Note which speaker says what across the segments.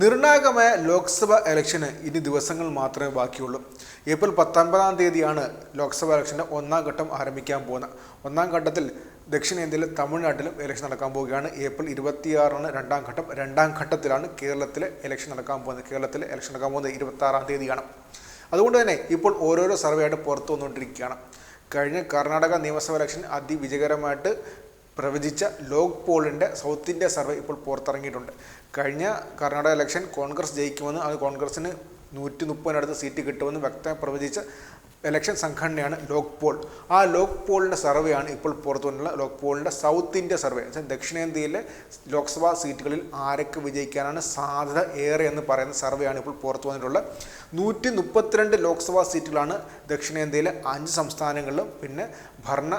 Speaker 1: നിർണായകമായ ലോക്സഭ ഇലക്ഷന് ഇനി ദിവസങ്ങൾ മാത്രമേ ബാക്കിയുള്ളൂ. ഏപ്രിൽ പത്തൊൻപതാം തീയതിയാണ് ലോക്സഭ ഇലക്ഷന്റെ ഒന്നാം ഘട്ടം ആരംഭിക്കാൻ പോകുന്നത്. ഒന്നാം ഘട്ടത്തിൽ ദക്ഷിണേന്ത്യയിലെ തമിഴ്നാട്ടിലും ഇലക്ഷൻ നടക്കാൻ പോവുകയാണ്. ഏപ്രിൽ ഇരുപത്തിയാറാണ് രണ്ടാം ഘട്ടം. രണ്ടാം ഘട്ടത്തിലാണ് കേരളത്തിലെ ഇലക്ഷൻ നടക്കാൻ പോകുന്നത്. കേരളത്തിലെ ഇലക്ഷൻ നടക്കാൻ പോകുന്നത് ഇരുപത്താറാം തീയതിയാണ്. അതുകൊണ്ട് തന്നെ ഇപ്പോൾ ഓരോരോ സർവേ ആയിട്ട് പുറത്തു വന്നുകൊണ്ടിരിക്കുകയാണ് കഴിഞ്ഞ കർണാടക നിയമസഭ ഇലക്ഷൻ അതിവിജയകരമായിട്ട് പ്രവചിച്ച ലോക് പോളിന്റെ സൗത്ത് ഇന്ത്യ സർവേ ഇപ്പോൾ പുറത്തിറങ്ങിയിട്ടുണ്ട്. കഴിഞ്ഞ കർണാടക ഇലക്ഷൻ കോൺഗ്രസ് ജയിക്കുമെന്ന് അത് കോൺഗ്രസിന് നൂറ്റി മുപ്പതിനടുത്ത് സീറ്റ് കിട്ടുമെന്ന് വ്യക്തമായി പ്രവചിച്ച ഇലക്ഷൻ സംഘടനയാണ് ലോക് പോൾ. ആ ലോക് പോളിന്റെ സർവേയാണ് ഇപ്പോൾ പുറത്തു വന്നിട്ടുള്ള ലോക് പോളിന്റെ സൗത്ത് ഇന്ത്യ സർവേ. എന്നുവെച്ചാൽ ദക്ഷിണേന്ത്യയിലെ ലോക്സഭാ സീറ്റുകളിൽ ആരൊക്കെ വിജയിക്കാനാണ് സാധ്യത ഏറെ എന്ന് പറയുന്ന സർവേയാണ് ഇപ്പോൾ പുറത്തു വന്നിട്ടുള്ളത് നൂറ്റി മുപ്പത്തിരണ്ട് ലോക്സഭാ സീറ്റുകളാണ് ദക്ഷിണേന്ത്യയിലെ അഞ്ച് സംസ്ഥാനങ്ങളിലും പിന്നെ ഭരണ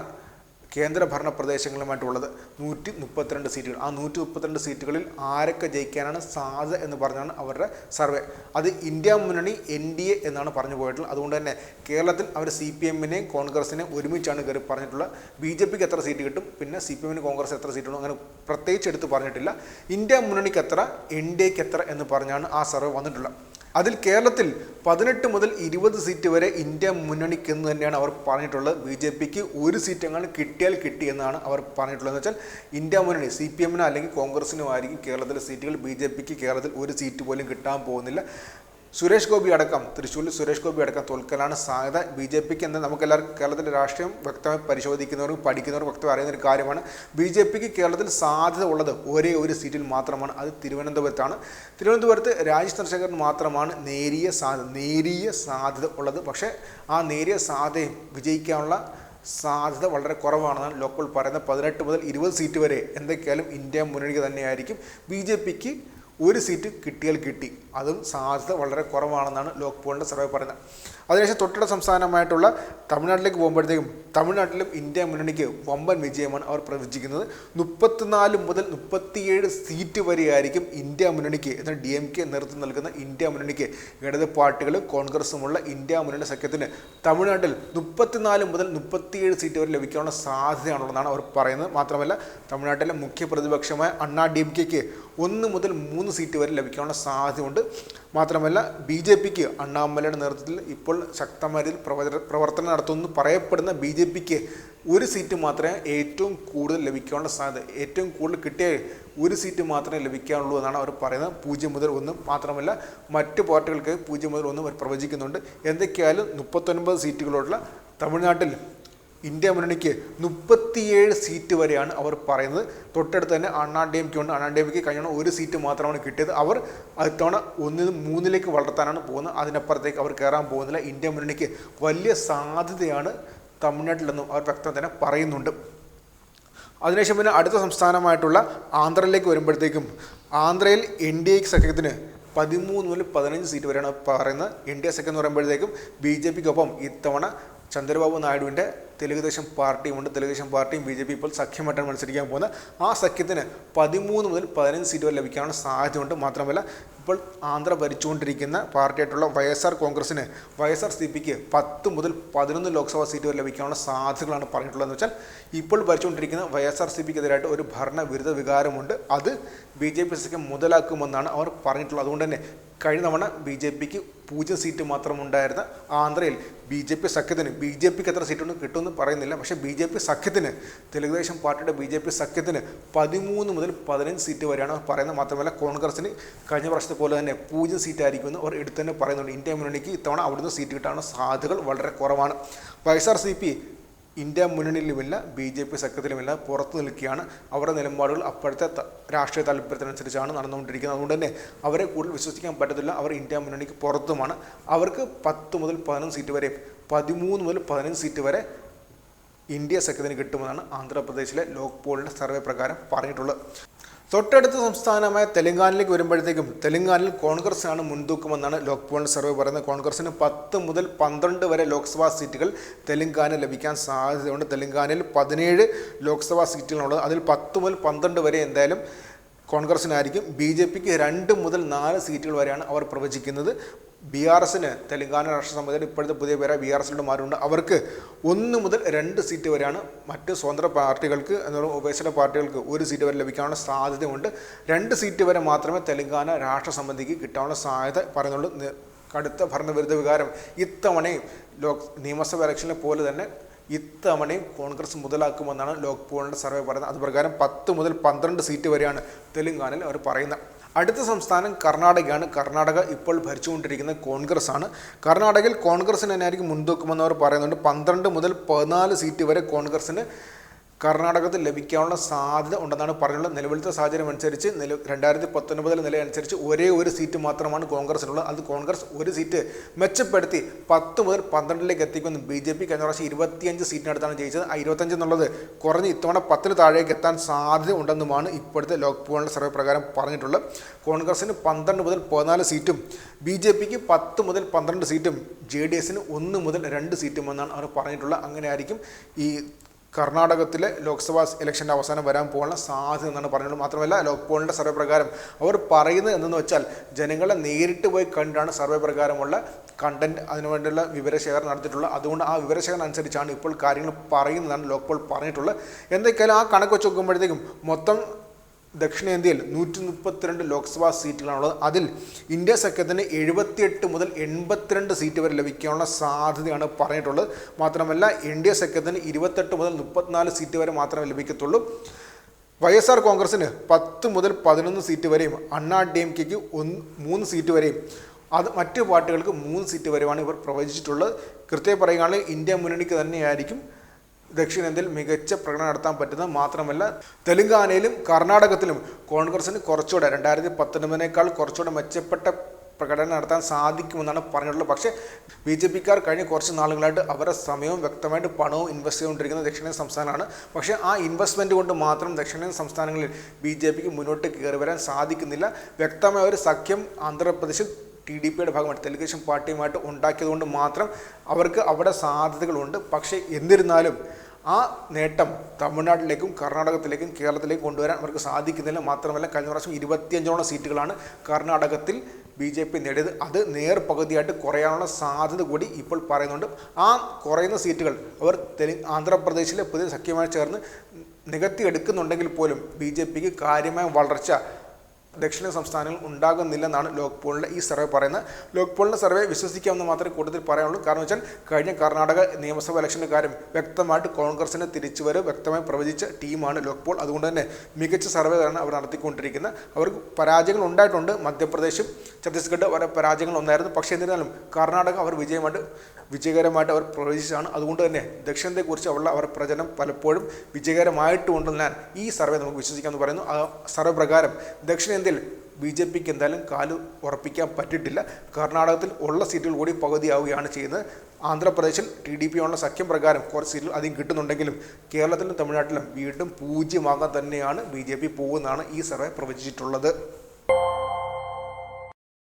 Speaker 1: കേന്ദ്രഭരണ പ്രദേശങ്ങളുമായിട്ടുള്ളത് നൂറ്റി മുപ്പത്തിരണ്ട് സീറ്റുകൾ. ആ നൂറ്റി മുപ്പത്തിരണ്ട് സീറ്റുകളിൽ ആരൊക്കെ ജയിക്കാനാണ് സാധ്യത എന്ന് പറഞ്ഞാണ് അവരുടെ സർവേ. അത് ഇന്ത്യ മുന്നണി എൻ ഡി എ എന്നാണ് പറഞ്ഞു പോയിട്ടുള്ളത്. അതുകൊണ്ട് തന്നെ കേരളത്തിൽ അവർ സി പി എമ്മിനെയും കോൺഗ്രസിനെയും ഒരുമിച്ചാണ് കയറി പറഞ്ഞിട്ടുള്ളത്. ബി ജെ പിക്ക് എത്ര സീറ്റ് കിട്ടും? പിന്നെ സി പി എമ്മിന് കോൺഗ്രസ് എത്ര സീറ്റ് കിട്ടും അങ്ങനെ പ്രത്യേകിച്ച് എടുത്ത് പറഞ്ഞിട്ടില്ല. ഇന്ത്യ മുന്നണിക്ക് എത്ര എൻ ഡി എക്ക് എത്ര എന്ന് പറഞ്ഞാണ് ആ സർവേ വന്നിട്ടുള്ളത്. അതിൽ കേരളത്തിൽ പതിനെട്ട് മുതൽ ഇരുപത് സീറ്റ് വരെ ഇന്ത്യ മുന്നണിക്ക് എന്ന് തന്നെയാണ് അവർ പറഞ്ഞിട്ടുള്ളത്. ബി ജെ പിക്ക് ഒരു സീറ്റ് കിട്ടിയാൽ കിട്ടി എന്നാണ് അവർ പറഞ്ഞിട്ടുള്ളത് എന്ന് വെച്ചാൽ ഇന്ത്യ മുന്നണി സി പി എമ്മിനോ അല്ലെങ്കിൽ കോൺഗ്രസിനോ ആയിരിക്കും കേരളത്തിലെ സീറ്റുകൾ. ബി ജെ പിക്ക് കേരളത്തിൽ ഒരു സീറ്റ് പോലും കിട്ടാൻ പോകുന്നില്ല. സുരേഷ് ഗോപി അടക്കം തൃശ്ശൂരിൽ സുരേഷ് ഗോപി അടക്കം തോൽക്കലാണ് സാധ്യത. ബി ജെ പിക്ക് എന്ന് നമുക്ക് എല്ലാവർക്കും കേരളത്തിന്റെ രാഷ്ട്രീയം വ്യക്തമായി പരിശോധിക്കുന്നവരും പഠിക്കുന്നവരും വ്യക്തമായി അറിയുന്ന ഒരു കാര്യമാണ്. ബി ജെ പിക്ക് കേരളത്തിൽ സാധ്യത ഉള്ളത് ഒരേ ഒരു സീറ്റിൽ മാത്രമാണ്. അത് തിരുവനന്തപുരത്താണ്. തിരുവനന്തപുരത്ത് രാജേഷ് ചന്ദ്രശേഖരൻ മാത്രമാണ് നേരിയ സാധ്യത നേരിയ സാധ്യത ഉള്ളത്. പക്ഷേ ആ നേരിയ സാധ്യതയും വിജയിക്കാനുള്ള സാധ്യത വളരെ കുറവാണെന്നാണ് ലോക്കൽ പറയുന്നത്. പതിനെട്ട് മുതൽ ഇരുപത് സീറ്റ് വരെ എന്തൊക്കെയാലും ഇന്ത്യ മുന്നണിക്ക് തന്നെയായിരിക്കും. ബി ജെ പിക്ക് ഒരു സീറ്റ് കിട്ടിയാൽ കിട്ടി. അതും സാധ്യത വളരെ കുറവാണെന്നാണ് ലോക് പോളിന്റെ സർവേ പറയുന്നത്. അതിനുശേഷം തൊട്ടടുത്ത സംസ്ഥാനമായിട്ടുള്ള തമിഴ്നാട്ടിലേക്ക് പോകുമ്പോഴത്തേക്കും തമിഴ്നാട്ടിലും ഇന്ത്യ മുന്നണിക്ക് വമ്പൻ വിജയമാണ് അവർ പ്രവചിക്കുന്നത്. മുപ്പത്തിനാല് മുതൽ മുപ്പത്തിയേഴ് സീറ്റ് വരെയായിരിക്കും ഇന്ത്യ മുന്നണിക്ക് എന്നാൽ ഡി എം കെ നേതൃത്വം നൽകുന്ന ഇന്ത്യ മുന്നണിക്ക് ഇടത് പാർട്ടികൾ കോൺഗ്രസുമുള്ള ഇന്ത്യ മുന്നണി സഖ്യത്തിന് തമിഴ്നാട്ടിൽ മുപ്പത്തിനാല് മുതൽ മുപ്പത്തിയേഴ് സീറ്റ് വരെ ലഭിക്കാനുള്ള സാധ്യതയാണുള്ളതെന്നാണ് അവർ പറയുന്നത്. മാത്രമല്ല തമിഴ്നാട്ടിലെ മുഖ്യ പ്രതിപക്ഷമായ അണ്ണാ ഡി എം കെക്ക് ഒന്ന് മുതൽ മൂന്ന് സീറ്റ് വരെ ലഭിക്കാനുള്ള സാധ്യതയുണ്ട്. മാത്രമല്ല ബി ജെ പിക്ക് അണ്ണാമലയുടെ നേതൃത്വത്തിൽ ഇപ്പോൾ ശക്തമായ പ്രവർത്തനം നടത്തുമെന്ന് പറയപ്പെടുന്ന ബി ജെ പിക്ക് ഒരു സീറ്റ് മാത്രമേ ഏറ്റവും കൂടുതൽ ലഭിക്കാനുള്ള സാധ്യത ഏറ്റവും കൂടുതൽ കിട്ടിയ ഒരു സീറ്റ് മാത്രമേ ലഭിക്കാനുള്ളൂ എന്നാണ് അവർ പറയുന്നത്. പൂജ്യം മുതൽ ഒന്നും മാത്രമല്ല മറ്റ് പാർട്ടികൾക്ക് പൂജ്യം മുതൽ ഒന്നും അവർ പ്രവചിക്കുന്നുണ്ട്. എന്തൊക്കെയായാലും മുപ്പത്തൊൻപത് സീറ്റുകളുള്ള തമിഴ്നാട്ടിൽ ഇന്ത്യ മുന്നണിക്ക് മുപ്പത്തിയേഴ് സീറ്റ് വരെയാണ് അവർ പറയുന്നത്. തൊട്ടടുത്ത് തന്നെ അണ്ണാ ഡി എം കെ ഉണ്ട് അണ്ണാ ഡി എം കെ കഴിഞ്ഞ ഒരു സീറ്റ് മാത്രമാണ് കിട്ടിയത്. അവർ ഇത്തവണ ഒന്നിൽ മൂന്നിലേക്ക് വളർത്താനാണ് പോകുന്നത്. അതിനപ്പുറത്തേക്ക് അവർ കയറാൻ പോകുന്നില്ല. ഇന്ത്യ മുന്നണിക്ക് വലിയ സാധ്യതയാണ് തമിഴ്നാട്ടിലെന്നും അവർ വ്യക്തം തന്നെ പറയുന്നുണ്ട്. അതിനുശേഷം പിന്നെ അടുത്ത സംസ്ഥാനമായിട്ടുള്ള ആന്ധ്രയിലേക്ക് വരുമ്പോഴത്തേക്കും ആന്ധ്രയിൽ എൻ ഡി എ സഖ്യത്തിന് പതിമൂന്ന് മുതൽ പതിനഞ്ച് സീറ്റ് വരെയാണ് പറയുന്നത്. എൻ ഡി എ സഖ്യം എന്ന് പറയുമ്പോഴത്തേക്കും ബി ജെ പിക്കൊപ്പം ഇത്തവണ ചന്ദ്രബാബു നായിഡുവിന്റെ തെലുഗുദേശം പാർട്ടിയുമുണ്ട്. തെലുഗുദേശം പാർട്ടിയും ബി ജെ പി ഇപ്പോൾ സഖ്യമായിട്ടാണ് മത്സരിക്കാൻ പോകുന്നത്. ആ സഖ്യത്തിന് പതിമൂന്ന് മുതൽ പതിനഞ്ച് സീറ്റ് വരെ ലഭിക്കാനുള്ള സാധ്യതയുണ്ട്. മാത്രമല്ല ഇപ്പോൾ ആന്ധ്ര ഭരിച്ചുകൊണ്ടിരിക്കുന്ന പാർട്ടിയായിട്ടുള്ള വൈ എസ് ആർ കോൺഗ്രസിന് വൈ എസ് ആർ സി പിക്ക് പത്ത് മുതൽ പതിനൊന്ന് ലോക്സഭാ സീറ്റ് വരെ ലഭിക്കാനുള്ള സാധ്യതകളാണ് പറഞ്ഞിട്ടുള്ളതെന്ന് വെച്ചാൽ ഇപ്പോൾ ഭരിച്ചുകൊണ്ടിരിക്കുന്ന വൈ എസ് ആർ സി പിക്കെതിരായിട്ട് ഒരു ഭരണവിരുദ്ധ വികാരമുണ്ട്. അത് ബി ജെ പി സഖ്യം മുതലാക്കുമെന്നാണ് അവർ പറഞ്ഞിട്ടുള്ളത്. അതുകൊണ്ട് തന്നെ കഴിഞ്ഞ തവണ ബി ജെ പിക്ക് പൂജ്യം സീറ്റ് മാത്രം ഉണ്ടായിരുന്ന ആന്ധ്രയിൽ ബി ജെ പി സഖ്യത്തിന് ബി ജെ പിക്ക് എത്ര സീറ്റൊന്നും കിട്ടുമെന്ന് പറയുന്നില്ല. പക്ഷേ ബി ജെ പി സഖ്യത്തിന് തെലുഗുദേശം പാർട്ടിയുടെ ബി ജെ പി സഖ്യത്തിന് പതിമൂന്ന് മുതൽ പതിനഞ്ച് സീറ്റ് വരെയാണ് പറയുന്നത്. മാത്രമല്ല കോൺഗ്രസിന് കഴിഞ്ഞ വർഷത്തെ പോലെ തന്നെ പൂജ്യം സീറ്റ് ആയിരിക്കുമെന്ന് അവർ എടുത്തു തന്നെ പറയുന്നുണ്ട്. ഇന്ത്യ മുന്നണിക്ക് ഇത്തവണ അവിടുന്ന് സീറ്റ് കിട്ടാനുള്ള സാധ്യതകൾ വളരെ കുറവാണ്. Y S R C P India മുന്നണിയിലുമില്ല B J P സഖ്യത്തിലുമില്ല പുറത്തു നിൽക്കുകയാണ്. അവരുടെ നിലപാടുകൾ അപ്പോഴത്തെ രാഷ്ട്രീയ താല്പര്യത്തിനനുസരിച്ചാണ് നടന്നുകൊണ്ടിരിക്കുന്നത്. അതുകൊണ്ട് തന്നെ അവരെ കൂടുതൽ വിശ്വസിക്കാൻ പറ്റത്തില്ല. അവർ ഇന്ത്യ മുന്നണിക്ക് പുറത്തുമാണ്. അവർക്ക് പത്ത് മുതൽ പതിനൊന്ന് സീറ്റ് വരെ പതിമൂന്ന് മുതൽ പതിനഞ്ച് സീറ്റ് വരെ ഇന്ത്യ സഖ്യത്തിന് കിട്ടുമെന്നാണ് ആന്ധ്രാപ്രദേശിലെ ലോക് പോളിന്റെ സർവേ പ്രകാരം പറഞ്ഞിട്ടുള്ളത്. തൊട്ടടുത്ത സംസ്ഥാനമായ തെലങ്കാനയിലേക്ക് വരുമ്പോഴത്തേക്കും തെലങ്കാനയിൽ കോൺഗ്രസിനാണ് മുൻതൂക്കമെന്നാണ് ലോക് പോളിന്റെ സർവേ പറയുന്നത്. കോൺഗ്രസിന് പത്ത് മുതൽ പന്ത്രണ്ട് വരെ ലോക്സഭാ സീറ്റുകൾ തെലങ്കാന ലഭിക്കാൻ സാധ്യതയുണ്ട്. തെലങ്കാനയിൽ പതിനേഴ് ലോക്സഭാ സീറ്റുകളുള്ളത് അതിൽ പത്ത് മുതൽ പന്ത്രണ്ട് വരെ എന്തായാലും കോൺഗ്രസിനായിരിക്കും. ബി ജെ പിക്ക് രണ്ട് മുതൽ നാല് സീറ്റുകൾ വരെയാണ് അവർ പ്രവചിക്കുന്നത്. ബി ആർ എസിന് തെലങ്കാന രാഷ്ട്ര സമിതിയുടെ ഇപ്പോഴത്തെ പുതിയ പേരായ ബി ആർ എസിന്റെ മാറുണ്ട് അവർക്ക് ഒന്ന് മുതൽ രണ്ട് സീറ്റ് വരെയാണ് മറ്റ് സ്വതന്ത്ര പാർട്ടികൾക്ക് ഉപേക്ഷയുടെ പാർട്ടികൾക്ക് ഒരു സീറ്റ് വരെ ലഭിക്കാനുള്ള സാധ്യതയുണ്ട്. രണ്ട് സീറ്റ് വരെ മാത്രമേ തെലങ്കാന രാഷ്ട്ര സമിതിക്ക് കിട്ടാനുള്ള സാധ്യത പറയുന്നുള്ളൂ. കടുത്ത ഭരണവിരുദ്ധ വികാരം. ഇത്തവണയും ലോക് നിയമസഭ ഇലക്ഷനെ പോലെ തന്നെ ഇത്തവണയും കോൺഗ്രസ് മുതലാക്കുമെന്നാണ് ലോക്പോളിന്റെ സർവേ പറയുന്നത്. അതുപ്രകാരം പത്ത് മുതൽ പന്ത്രണ്ട് സീറ്റ് വരെയാണ് തെലുങ്കാനയിൽ അവർ പറയുന്നത്. അടുത്ത സംസ്ഥാനം കർണാടകയാണ്. കർണാടക ഇപ്പോൾ ഭരിച്ചുകൊണ്ടിരിക്കുന്ന കോൺഗ്രസ് ആണ് കർണാടകയിൽ കോൺഗ്രസിന് തന്നെയായിരിക്കും മുൻതൂക്കമെന്ന് അവർ പറയുന്നുണ്ട്. പന്ത്രണ്ട് മുതൽ പതിനാല് സീറ്റ് വരെ കോൺഗ്രസിന് കർണാടകത്തിൽ ലഭിക്കാനുള്ള സാധ്യത ഉണ്ടെന്നാണ് പറഞ്ഞുള്ളത് നിലവിലത്തെ സാഹചര്യം അനുസരിച്ച് നില രണ്ടായിരത്തി പത്തൊൻപതിലെ നില അനുസരിച്ച് ഒരേ ഒരു സീറ്റ് മാത്രമാണ് കോൺഗ്രസിനുള്ളത്. അത് കോൺഗ്രസ് ഒരു സീറ്റ് മെച്ചപ്പെടുത്തി പത്ത് മുതൽ പന്ത്രണ്ടിലേക്ക് എത്തിക്കുമെന്ന് ബി ജെ പി കഴിഞ്ഞ പ്രാവശ്യം ഇരുപത്തിയഞ്ച് സീറ്റിനടുത്താണ് ജയിച്ചത്. ആ ഇരുപത്തഞ്ച് എന്നുള്ളത് കുറഞ്ഞ് ഇത്തവണ പത്തിന് താഴേക്ക് എത്താൻ സാധ്യത ഉണ്ടെന്നുമാണ് ഇപ്പോഴത്തെ ലോക്പോളിന്റെ സർവേ പ്രകാരം പറഞ്ഞിട്ടുള്ളത്. കോൺഗ്രസിന് പന്ത്രണ്ട് മുതൽ പതിനാല് സീറ്റും ബി ജെ പിക്ക് പത്ത് മുതൽ പന്ത്രണ്ട് സീറ്റും ജെ ഡി എസിന് ഒന്ന് മുതൽ രണ്ട് സീറ്റും എന്നാണ് അവർ പറഞ്ഞിട്ടുള്ളത്. അങ്ങനെയായിരിക്കും ഈ കർണാടകത്തിലെ ലോക്സഭാ ഇലക്ഷന്റെ അവസാനം വരാൻ പോകാനുള്ള സാധ്യത എന്നാണ് പറഞ്ഞത്. മാത്രമല്ല ലോക്പോളിന്റെ സർവേ പ്രകാരം അവർ പറയുന്നത് എന്തെന്ന് വെച്ചാൽ ജനങ്ങളെ നേരിട്ട് പോയി കണ്ടാണ് സർവേ പ്രകാരമുള്ള കണ്ടന്റ് അതിനുവേണ്ടിയുള്ള വിവരശേഖരണം നടത്തിയിട്ടുള്ളത്. അതുകൊണ്ട് ആ വിവരശേഖരണം അനുസരിച്ചാണ് ഇപ്പോൾ കാര്യങ്ങൾ പറയുന്നതാണ് ലോക്പോൾ പറഞ്ഞിട്ടുള്ളത്. എന്തൊക്കെയാലും ആ കണക്ക് വെച്ച് നോക്കുമ്പോഴത്തേക്കും മൊത്തം ദക്ഷിണേന്ത്യയിൽ നൂറ്റി മുപ്പത്തിരണ്ട് ലോക്സഭാ സീറ്റുകളാണുള്ളത്. അതിൽ ഇന്ത്യ സഖ്യത്തിന് എഴുപത്തിയെട്ട് മുതൽ എൺപത്തിരണ്ട് സീറ്റ് വരെ ലഭിക്കാനുള്ള സാധ്യതയാണ് പറഞ്ഞിട്ടുള്ളത്. മാത്രമല്ല എൻ ഡി എ സഖ്യത്തിന് ഇരുപത്തെട്ട് മുതൽ മുപ്പത്തിനാല് സീറ്റ് വരെ മാത്രമേ ലഭിക്കത്തുള്ളൂ. വൈ എസ് ആർ കോൺഗ്രസിന് പത്ത് മുതൽ പതിനൊന്ന് സീറ്റ് വരെയും അണ്ണാ ഡി എം കെക്ക് ഒന്ന് മൂന്ന് സീറ്റ് വരെയും അത് മറ്റു പാർട്ടികൾക്ക് മൂന്ന് സീറ്റ് വരെയുമാണ് ഇവർ പ്രവചിച്ചിട്ടുള്ളത്. കൃത്യമായി പറയുകയാണെങ്കിൽ ഇന്ത്യ മുന്നണിക്ക് തന്നെയായിരിക്കും ദക്ഷിണേന്ത്യയിൽ മികച്ച പ്രകടനം നടത്താൻ പറ്റുന്നത് മാത്രമല്ല തെലുങ്കാനയിലും കർണാടകത്തിലും കോൺഗ്രസിന് കുറച്ചുകൂടെ രണ്ടായിരത്തി പത്തൊൻപതിനേക്കാൾ കുറച്ചുകൂടെ മെച്ചപ്പെട്ട പ്രകടനം നടത്താൻ സാധിക്കുമെന്നാണ് പറഞ്ഞിട്ടുള്ളത്. പക്ഷേ ബി ജെ പിക്കാർ കഴിഞ്ഞ കുറച്ച് നാളുകളായിട്ട് അവരുടെ സമയവും വ്യക്തമായിട്ട് പണവും ഇൻവെസ്റ്റ് ചെയ്തുകൊണ്ടിരിക്കുന്ന ദക്ഷിണേന്ത്യൻ സംസ്ഥാനമാണ്. പക്ഷേ ആ ഇൻവെസ്റ്റ്മെന്റ് കൊണ്ട് മാത്രം ദക്ഷിണേന്ത്യൻ സംസ്ഥാനങ്ങളിൽ ബി ജെ പിക്ക് മുന്നോട്ട് കയറി വരാൻ സാധിക്കുന്നില്ല. വ്യക്തമായ ഒരു സഖ്യം ആന്ധ്രാപ്രദേശിൽ ടി ഡി പിയുടെ ഭാഗമായിട്ട് തെലുഗുദേശം പാർട്ടിയുമായിട്ട് ഉണ്ടാക്കിയതുകൊണ്ട് മാത്രം അവർക്ക് അവിടെ സാധ്യതകളുണ്ട്. പക്ഷേ എന്നിരുന്നാലും ആ നേട്ടം തമിഴ്നാട്ടിലേക്കും കർണാടകത്തിലേക്കും കേരളത്തിലേക്കും കൊണ്ടുവരാൻ അവർക്ക് സാധിക്കുന്നില്ല. മാത്രമല്ല കഴിഞ്ഞ പ്രാവശ്യം ഇരുപത്തിയഞ്ചോളം സീറ്റുകളാണ് കർണാടകത്തിൽ ബി ജെ പി നേടിയത്. അത് നേർ പകുതിയായിട്ട് കുറയാനുള്ള സാധ്യത കൂടി ഇപ്പോൾ പറയുന്നുണ്ട്. ആ കുറയുന്ന സീറ്റുകൾ അവർ തെലു ആന്ധ്രാപ്രദേശിലെ പുതിയ സഖ്യമായി ചേർന്ന് നികത്തി എടുക്കുന്നുണ്ടെങ്കിൽ പോലും ബി ജെ പിക്ക് കാര്യമായ വളർച്ച ദക്ഷിണ സംസ്ഥാനങ്ങൾ ഉണ്ടാകുന്നില്ലെന്നാണ് ലോക്പോളിന്റെ ഈ സർവേ പറയുന്നത്. ലോക്പോളിന്റെ സർവേ വിശ്വസിക്കാമെന്ന് മാത്രമേ കൂടുതൽ പറയാനുള്ളൂ. കാരണം വെച്ചാൽ കഴിഞ്ഞ കർണാടക നിയമസഭാ ഇലക്ഷന്റെ കാര്യം വ്യക്തമായിട്ട് കോൺഗ്രസിന് തിരിച്ചുവരവ് വ്യക്തമായി പ്രവചിച്ച ടീമാണ് ലോക്പോൾ. അതുകൊണ്ട് തന്നെ മികച്ച സർവേകളാണ് അവർ നടത്തിക്കൊണ്ടിരിക്കുന്നത്. അവർക്ക് പരാജയങ്ങൾ ഉണ്ടായിട്ടുണ്ട്. മധ്യപ്രദേശും ഛത്തീസ്ഗഡ് അവരുടെ പരാജയങ്ങൾ ഒന്നായിരുന്നു. പക്ഷേ എന്നിരുന്നാലും കർണാടക അവർ വിജയമായിട്ട് വിജയകരമായിട്ട് അവർ പ്രവചിച്ചതാണ് അതുകൊണ്ട് തന്നെ ദക്ഷിണത്തെക്കുറിച്ച് ഉള്ള അവർ പ്രചരണം പലപ്പോഴും വിജയകരമായിട്ടുണ്ടെന്ന് ഞാൻ ഈ സർവേ നമുക്ക് വിശ്വസിക്കാമെന്ന് പറയുന്നു. ആ സർവേ പ്രകാരം ദക്ഷിണേന്ത്യയിൽ ബി ജെ പിക്ക് എന്തായാലും കാൽ ഉറപ്പിക്കാൻ പറ്റിയിട്ടില്ല. കർണാടകത്തിൽ ഉള്ള സീറ്റുകൾ കൂടി പകുതിയാവുകയാണ് ചെയ്യുന്നത്. ആന്ധ്രാപ്രദേശിൽ ടി ഡി പി ഉള്ള സഖ്യം പ്രകാരം കുറച്ച് സീറ്റുകൾ അധികം കിട്ടുന്നുണ്ടെങ്കിലും കേരളത്തിലും തമിഴ്നാട്ടിലും വീണ്ടും പൂജ്യമാകാൻ തന്നെയാണ് ബി ജെ പി പോകുന്നതാണ് ഈ സർവേ പ്രവചിച്ചിട്ടുള്ളത്.